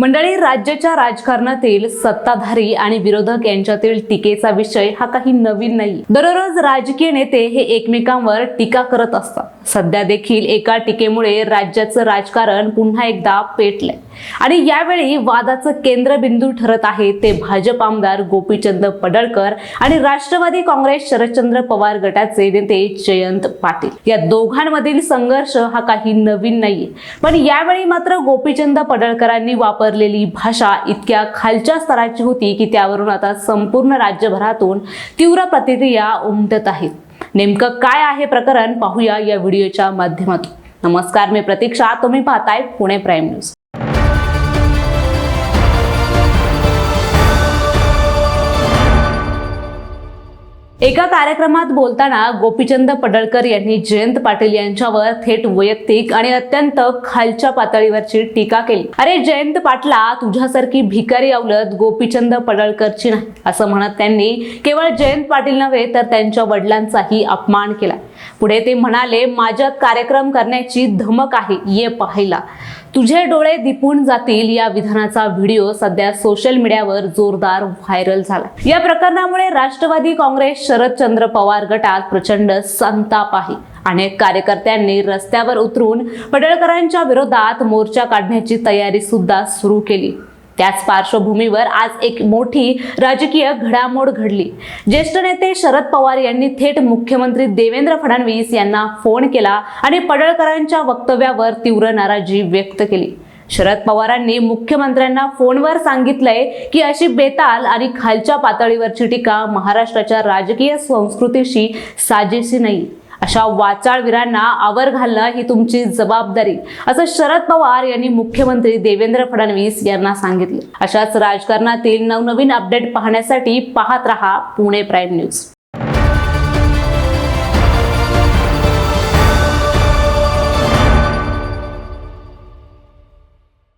मंडळी राज्याच्या राजकारणातील सत्ताधारी आणि विरोधक यांच्यातील टीकेचा विषय हा काही नवीन नाही. दररोज राजकीय नेते हे एकमेकांवर टीका करत असतात. सध्या देखील एका टीकेमुळे राज्याचं राजकारण पुन्हा एकदा पेटलंय. आणि यावेळी वादाचं केंद्रबिंदू ठरत आहे ते भाजप आमदार गोपीचंद पडळकर आणि राष्ट्रवादी काँग्रेस शरदचंद्र पवार गटाचे नेते जयंत पाटील. या दोघांमधील संघर्ष हा काही नवीन नाहीये. पण यावेळी मात्र गोपीचंद पडळकरांनी वापर वापरलेली भाषा इतक्या खालच्या स्तराची होती की त्यावरून आता संपूर्ण राज्यभरातून तीव्र प्रतिक्रिया उमटत आहेत. नेमकं काय आहे प्रकरण पाहूया या व्हिडिओच्या माध्यमातून. नमस्कार मी प्रतीक्षा. तुम्ही पाहताय पुणे प्राईम न्यूज. एका कार्यक्रमात बोलताना गोपीचंद पडळकर यांनी जयंत पाटील यांच्यावर थेट वैयक्तिक आणि अत्यंत खालच्या पातळीवरची टीका केली. अरे जयंत पाटला तुझ्यासारखी भिकारी अवलत गोपीचंद पडळकरची नाही असं म्हणत त्यांनी केवळ जयंत पाटील नव्हे तर त्यांच्या वडिलांचाही अपमान केला. पुढे ते म्हणाले माझ्यात कार्यक्रम करण्याची धमक आहे. ये पाहायला तुझे डोळे दिपून जातील या विधानाचा व्हिडिओ सध्या सोशल मीडियावर जोरदार व्हायरल झाला. या प्रकरणामुळे राष्ट्रवादी काँग्रेस शरदचंद्र पवार गटात प्रचंड संताप आहे. अनेक कार्यकर्त्यांनी रस्त्यावर उतरून पडळकरांच्या विरोधात मोर्चा काढण्याची तयारी सुद्धा सुरू केली. त्याच पार्श्वभूमीवर आज एक मोठी राजकीय घडामोड घडली. ज्येष्ठ नेते शरद पवार यांनी थेट मुख्यमंत्री देवेंद्र फडणवीस यांना फोन केला आणि पडळकरांच्या वक्तव्यावर तीव्र नाराजी व्यक्त केली. शरद पवारांनी मुख्यमंत्र्यांना फोनवर सांगितलंय की अशी बेताल आणि खालच्या पातळीवरची टीका महाराष्ट्राच्या राजकीय संस्कृतीशी साजेशी नाही. अशा वाचाळवीरांना आवर घालणं ही तुमची जबाबदारी असं शरद पवार यांनी मुख्यमंत्री देवेंद्र फडणवीस यांना सांगितले. अशाच राजकारणातील नवनवीन अपडेट पाहण्यासाठी पाहत रहा पुणे प्राईम न्यूज.